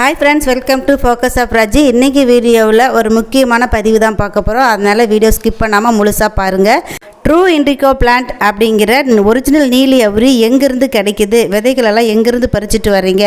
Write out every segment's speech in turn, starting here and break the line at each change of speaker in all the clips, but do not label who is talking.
Hi friends welcome to focus of Raji இன்றைக்கி வீடியோவில் ஒரு முக்கியமான பதிவு தான் பார்க்க போகிறோம் அதனால் வீடியோ ஸ்கிப் பண்ணாமல் முழுசாக பாருங்கள் ட்ரூ இண்டிகோ பிளான்ட் அப்படிங்கிற ஒரிஜினல் நீலி அவரி எங்கேருந்து கிடைக்குது? விதைகளெல்லாம் எங்கேருந்து பறிச்சுட்டு வரீங்க?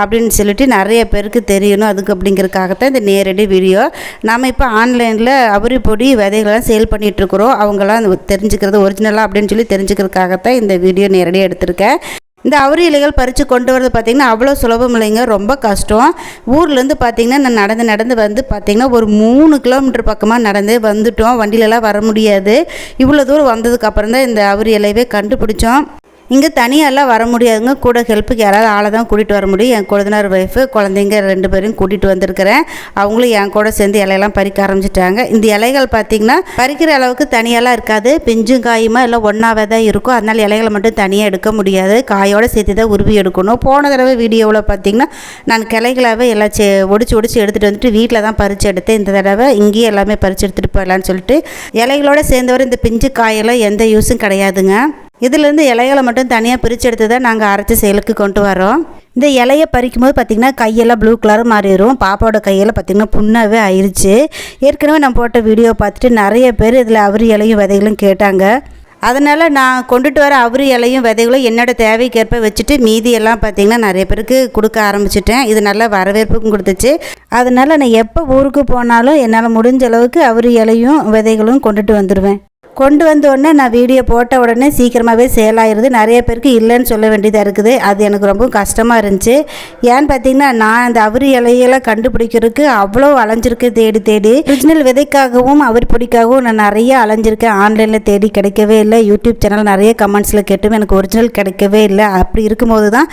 அப்படின்னு சொல்லிட்டு நிறைய பேருக்கு தெரியணும். அதுக்கு அப்படிங்கிறதுக்காகத்தான் இந்த நேரடி வீடியோ. நம்ம இப்போ ஆன்லைனில் அவரி பொடி விதைகளெல்லாம் சேல் பண்ணிகிட்ருக்குறோம் அவங்களாம் தெரிஞ்சுக்கிறது ஒரிஜினலாக அப்படின்னு சொல்லி தெரிஞ்சுக்கிறதுக்காகத்தான் இந்த வீடியோ நேரடியாக எடுத்திருக்கேன். இந்த அவரி இலைகள் பறித்து கொண்டு வரது பார்த்திங்கன்னா அவ்வளோ சுலபம் இல்லைங்க ரொம்ப கஷ்டம். ஊர்லேருந்து பார்த்திங்கன்னா நான் நடந்து நடந்து வந்து பார்த்திங்கன்னா ஒரு மூணு கிலோமீட்டர் பக்கமாக நடந்து வந்துட்டோம். வண்டியிலலாம் வர முடியாது. இவ்வளோ தூரம் வந்ததுக்கப்புறம் தான் இந்த அவரி இலையவே கண்டுபிடிச்சோம். இங்கே தனியாலாம் வர முடியாதுங்க. கூட ஹெல்ப்புக்கு யாராவது ஆளை தான் கூட்டிகிட்டு வர முடியும். என் கொழுந்தனார் ஒய்ஃபு குழந்தைங்க ரெண்டு பேரையும் கூட்டிகிட்டு வந்திருக்கிறேன். அவங்களும் என் கூட சேர்ந்து இலையெல்லாம் பறிக்க ஆரம்பிச்சிட்டாங்க. இந்த இலைகள் பார்த்திங்கன்னா பறிக்கிற அளவுக்கு தனியாலாம் இருக்காது. பிஞ்சும் காயுமா எல்லாம் ஒன்றாவே தான் இருக்கும். அதனால் இலைகளை மட்டும் தனியாக எடுக்க முடியாது. காயோடு சேர்த்து தான் உருவி எடுக்கணும். போன தடவை வீடியோவில் பார்த்திங்கன்னா நான் கிளைகளாகவே எல்லாம் சே ஒடிச்சு ஒடிச்சு எடுத்துகிட்டு வந்துட்டு வீட்டில் தான் பறித்து எடுத்தேன். இந்த தடவை இங்கேயே எல்லாமே பறித்து எடுத்துகிட்டு போயிடலான்னு சொல்லிட்டு இலைகளோடு சேர்ந்தவரை இந்த பிஞ்சு காயெல்லாம் எந்த யூஸும் கிடையாதுங்க. இதுலேருந்து இலைகளை மட்டும் தனியாக பிரித்து எடுத்து தான் நாங்கள் அரைச்சி செயலுக்கு கொண்டு வரோம். இந்த இலையை பறிக்கும் போது பார்த்திங்கன்னா கையெல்லாம் ப்ளூ கலர் மாறிடும் பாப்பாவோட கையெல்லாம் பார்த்திங்கன்னா புண்ணாகவே ஆயிடுச்சு ஏற்கனவே நான் போட்ட வீடியோ பார்த்துட்டு நிறைய பேர் இதில் அவரி இலையும் விதைகளும் கேட்டாங்க. அதனால் நான் கொண்டுட்டு வர அவரி இலையும் விதைகளும் என்னோடய தேவைக்கேற்ப வச்சுட்டு மீதி எல்லாம் பார்த்திங்கன்னா நிறைய பேருக்கு கொடுக்க ஆரம்பிச்சிட்டேன். இது நல்ல வரவேற்புக்கும் கொடுத்துச்சு. அதனால் நான் எப்போ ஊருக்கு போனாலும் என்னால் முடிஞ்ச அளவுக்கு அவரி இலையும் விதைகளும் கொண்டுட்டு வந்துடுவேன் கொண்டு வந்த உடனே நான் வீடியோ போட்ட உடனே சீக்கிரமாகவே சேல் ஆயிடுது நிறைய பேருக்கு இல்லைன்னு சொல்ல வேண்டியதாக இருக்குது. அது எனக்கு ரொம்ப கஷ்டமாக இருந்துச்சு. ஏன்னு பார்த்தீங்கன்னா நான் அந்த அவரி இலையெல்லாம் கண்டுபிடிக்கிறதுக்கு அவ்வளோ அலைஞ்சிருக்கு தேடி தேடி. ஒரிஜினல் விதைக்காகவும் அவரி பொடிக்காகவும் நான் நிறைய அலைஞ்சிருக்கேன். ஆன்லைனில் தேடி கிடைக்கவே இல்லை. யூடியூப் சேனல் நிறைய கமெண்ட்ஸில் கேட்டும் எனக்கு ஒரிஜினல் கிடைக்கவே இல்லை. அப்படி இருக்கும்போது தான்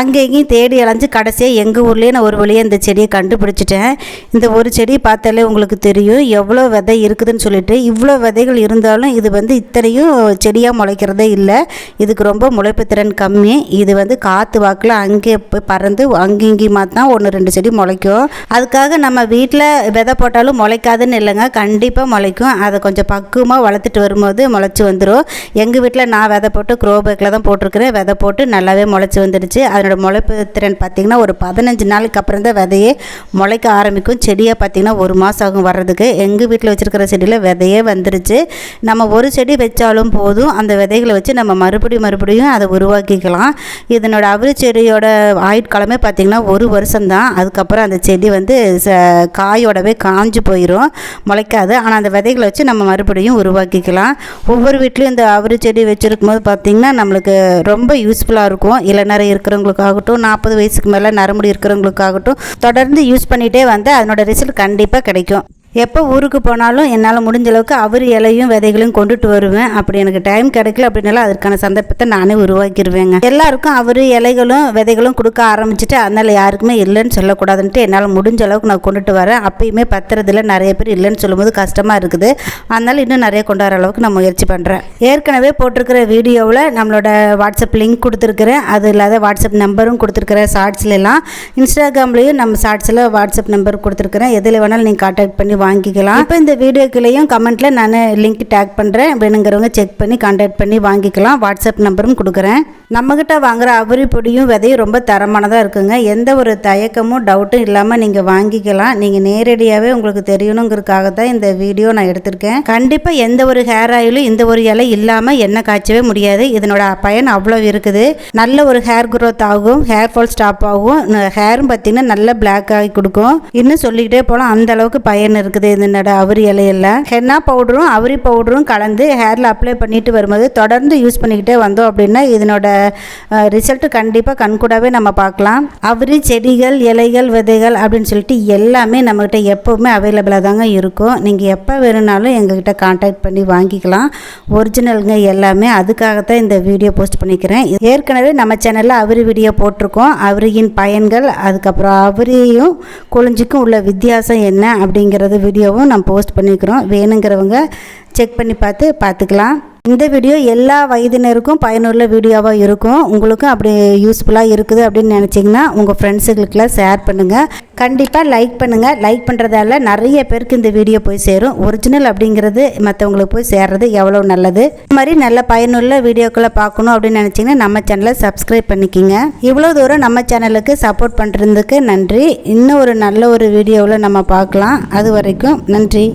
அங்கே இங்கேயும் தேடி அலைஞ்சு கடைசியாக எங்கள் ஊர்லேயே நான் ஒரு வழியாக இந்த செடியை கண்டுபிடிச்சிட்டேன். இந்த ஒரு செடி பார்த்தாலே உங்களுக்கு தெரியும் எவ்வளோ விதை இருக்குதுன்னு சொல்லிட்டு. இவ்வளோ விதைகள் இருந்தாலும் இது வந்து இத்தனையும் செடியாக முளைக்கிறதே இல்லை. இதுக்கு ரொம்ப முளைப்பு திறன் கம்மி. இது வந்து காற்று வாக்கில் அங்கே போய் பறந்து அங்கே இங்கேயுமா தான் ஒன்று ரெண்டு செடி முளைக்கும். அதுக்காக நம்ம வீட்டில் விதை போட்டாலும் முளைக்காதுன்னு இல்லைங்க. கண்டிப்பாக முளைக்கும். அதை கொஞ்சம் பக்குவமாக வளர்த்துட்டு வரும்போது முளைச்சி வந்துடும் எங்கள் வீட்டில் நான் விதை போட்டு க்ரோ பேக்கில் தான் போட்டிருக்கிறேன். விதை போட்டு நல்லாவே முளைச்சி வந்துடுச்சு. அது அதனோட முளைப்பு திறன் பார்த்திங்கன்னா ஒரு பதினஞ்சு நாளுக்கு அப்புறம் தான் விதையே முளைக்க ஆரம்பிக்கும். செடியாக பார்த்திங்கன்னா ஒரு மாதம் ஆகும் வர்றதுக்கு. எங்கள் வீட்டில் வச்சுருக்கிற செடியில் விதையே வந்துருச்சு. நம்ம ஒரு செடி வச்சாலும் போதும். அந்த விதைகளை வச்சு நம்ம மறுபடியும் மறுபடியும் அதை உருவாக்கிக்கலாம். இதனோட அவரி செடியோட ஆயுட்காலமே பார்த்திங்கன்னா ஒரு வருஷம்தான். அதுக்கப்புறம் அந்த செடி வந்து ச காயோடவே காஞ்சு போயிடும் முளைக்காது. ஆனால் அந்த விதைகளை வச்சு நம்ம மறுபடியும் உருவாக்கிக்கலாம். ஒவ்வொரு வீட்லேயும் இந்த அவரி செடி வச்சுருக்கும் போது பார்த்திங்கன்னா நம்மளுக்கு ரொம்ப யூஸ்ஃபுல்லாக இருக்கும். இளநரை இருக்கிறவங்களுக்காகட்டும் நாற்பது வயசுக்கு மேலே நரமுடி இருக்கிறவங்களுக்காகட்டும் தொடர்ந்து யூஸ் பண்ணிகிட்டே வந்து அதனோட ரிசல்ட் கண்டிப்பாக கிடைக்கும். எப்போ ஊருக்கு போனாலும் என்னால் முடிஞ்ச அளவுக்கு அவர் இலையும் விதைகளையும் கொண்டுட்டு வருவேன். அப்படி எனக்கு டைம் கிடைக்கல அப்படின்னாலும் அதற்கான சந்தர்ப்பத்தை நானே உருவாக்கிடுவேங்க எல்லாருக்கும் அவர் இலைகளும் விதைகளும் கொடுக்க ஆரம்பிச்சுட்டு அதனால் யாருக்குமே இல்லைன்னு சொல்லக்கூடாதுன்ட்டு என்னால் முடிஞ்ச அளவுக்கு நான் கொண்டுட்டு வரேன். அப்பயுமே பத்திரத்தில் நிறைய பேர் இல்லைன்னு சொல்லும்போது கஷ்டமாக இருக்குது. அதனால் இன்னும் நிறைய கொண்டு வர அளவுக்கு நான் முயற்சி பண்ணுறேன் ஏற்கனவே போட்டிருக்கிற வீடியோவில் நம்மளோட வாட்ஸ்அப் லிங்க் கொடுத்துருக்குறேன். அது இல்லாத வாட்ஸ்அப் நம்பரும் கொடுத்துருக்குறேன் ஷார்ட்ஸ்லாம் இன்ஸ்டாகிராம்லேயும் நம்ம ஷார்ட்ஸில் வாட்ஸ்அப் நம்பர் கொடுத்துருக்குறேன். எதில் வேணாலும் நீங்கள் கான்டாக்ட் பண்ணி வாங்கிக்கலாம். இப்போ இந்த வீடியோக்குள்ளேயும் கமெண்ட்டில் நான் லிங்க் டேக் பண்ணுறேன் வேணுங்கிறவங்க செக் பண்ணி கான்டாக்ட் பண்ணி வாங்கிக்கலாம். வாட்ஸ்அப் நம்பரும் கொடுக்குறேன். நம்மக்கிட்ட வாங்குற அவரி பொடியும் விதையும் ரொம்ப தரமானதாக இருக்குங்க. எந்த ஒரு தயக்கமும் டவுட்டும் இல்லாமல் நீங்கள் வாங்கிக்கலாம். நீங்கள் நேரடியாகவே உங்களுக்கு தெரியணுங்கிறதுக்காக தான் இந்த வீடியோ நான் எடுத்திருக்கேன். கண்டிப்பாக எந்த ஒரு ஹேர் ஆயிலும் இந்த ஒரு இலை இல்லாமல் எண்ணெய் காய்ச்சவே முடியாது. இதனோட பயன் அவ்வளோ இருக்குது. நல்ல ஒரு ஹேர் க்ரோத் ஆகும். ஹேர் ஃபால் ஸ்டாப் ஆகும். ஹேரும் பார்த்தீங்கன்னா நல்ல பிளாக் ஆகி கொடுக்கும். இன்னும் சொல்லிக்கிட்டே போகலாம் அந்த அளவுக்கு பயன் இருக்குது இருக்குது இது என்னடா அவரி இலையெல்லாம். ஹென்னா பவுடரும் அவரி பவுடரும் கலந்து ஹேரில் அப்ளை பண்ணிட்டு வரும்போது தொடர்ந்து யூஸ் பண்ணிக்கிட்டே வந்தோம் அப்படின்னா இதனோட ரிசல்ட் கண்டிப்பாக கண்கூடாவே நம்ம பார்க்கலாம். அவரி செடிகள் இலைகள் விதைகள் அப்படின்னு சொல்லிட்டு எல்லாமே நம்மக்கிட்ட எப்போவுமே அவைலபிளாக தாங்க இருக்கும். நீங்கள் எப்போ வேணும்னாலும் எங்ககிட்ட காண்டாக்ட் பண்ணி வாங்கிக்கலாம். ஒரிஜினலுங்க எல்லாமே அதுக்காகத்தான் இந்த வீடியோ போஸ்ட் பண்ணிக்கிறேன். ஏற்கனவே நம்ம சேனலில் அவரி வீடியோ போட்டிருக்கோம். அவரியின் பயன்கள் அதுக்கப்புறம் அவரியும் கொழிஞ்சிக்கும் உள்ள வித்தியாசம் என்ன அப்படிங்கிறது வீடியோவும் நம்ம போஸ்ட் பண்ணியிருக்கிறோம் வேணுங்கிறவங்க செக் பண்ணி பார்த்து பார்த்துக்கலாம். இந்த வீடியோ எல்லா வயதினருக்கும் பயனுள்ள வீடியோவாக இருக்கும். உங்களுக்கும் அப்படி யூஸ்ஃபுல்லாக இருக்குது அப்படின்னு நினச்சிங்கன்னா உங்கள் ஃப்ரெண்ட்ஸுகளுக்கெல்லாம் ஷேர் பண்ணுங்கள் கண்டிப்பாக லைக் பண்ணுங்கள் லைக் பண்ணுறதால நிறைய பேருக்கு இந்த வீடியோ போய் சேரும். ஒரிஜினல் அப்படிங்கிறது மற்றவங்களுக்கு போய் சேர்றது எவ்வளோ நல்லது? இது மாதிரி நல்ல பயனுள்ள வீடியோக்களை பார்க்கணும் அப்படின்னு நினச்சிங்கன்னா நம்ம சேனலை சப்ஸ்கிரைப் பண்ணிக்கிங்க. இவ்வளோ தூரம் நம்ம சேனலுக்கு சப்போர்ட் பண்ணுறதுக்கு நன்றி. இன்னும் ஒரு நல்ல ஒரு வீடியோவில் நம்ம பார்க்கலாம். அது வரைக்கும் நன்றி.